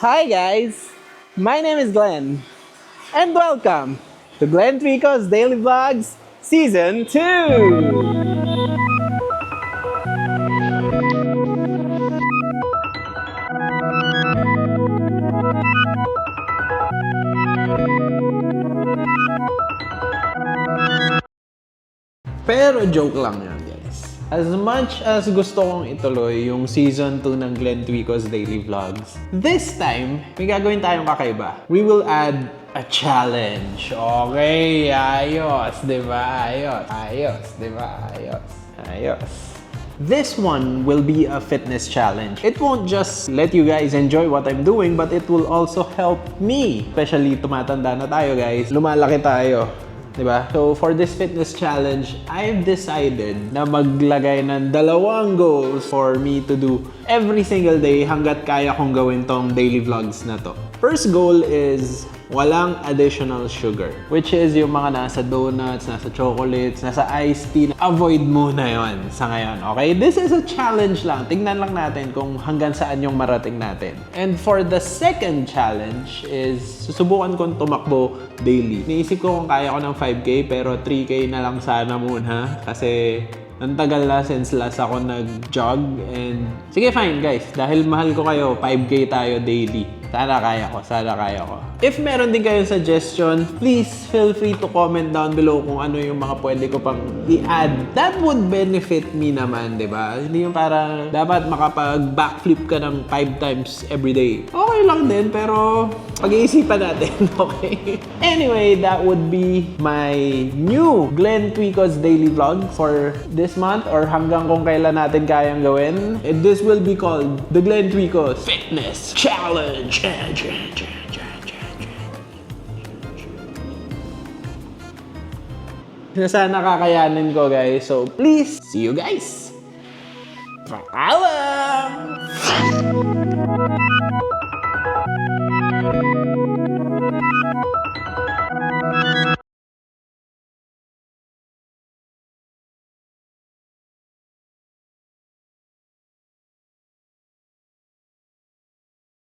Hi guys, my name is Glenn, and welcome to Glenn Trico's Daily Vlogs Season 2! Pero joke lang yan. As much as gusto kong ituloy yung season 2 ng Glenn Twico's Daily Vlogs, this time, may gagawin tayong kakaiba. We will add a challenge. Okay, ayos, di ba? Ayos, ayos, di ba? Ayos, ayos. This one will be a fitness challenge. It won't just let you guys enjoy what I'm doing, but it will also help me. Especially tumatanda na tayo guys. Lumalaki tayo. 'Di ba? So for this fitness challenge, I've decided na maglagay ng dalawang goals for me to do every single day hanggat kaya kong gawin tong daily vlogs na to. First goal is walang additional sugar. Which is yung mga nasa donuts, nasa chocolates, nasa iced tea. Avoid muna yon sa ngayon, okay? This is a challenge lang. Tingnan lang natin kung hanggang saan yung marating natin. And for the second challenge is susubukan kong tumakbo daily. Niisip ko kung kaya ko ng 5K pero 3K na lang sana muna kasi ang tagal na since last ako nag-jog and sige fine guys dahil mahal ko kayo 5k tayo daily sana kaya ko sana kaya ko. If meron din kayong suggestion please feel free to comment down below kung ano yung mga pwede ko pang i-add. That would benefit me naman di ba? Hindi yung para dapat makapag backflip ka ng 5 times every day. Okay lang din pero pag-iisipan natin okay? Anyway that would be my new Glenn Twico's daily vlog for this month or hanggang kung kailan natin kayang gawin. This will be called the Glenn Twico's Fitness Challenge. Na sana kakayanin ko guys. So please, see you guys! Paalam!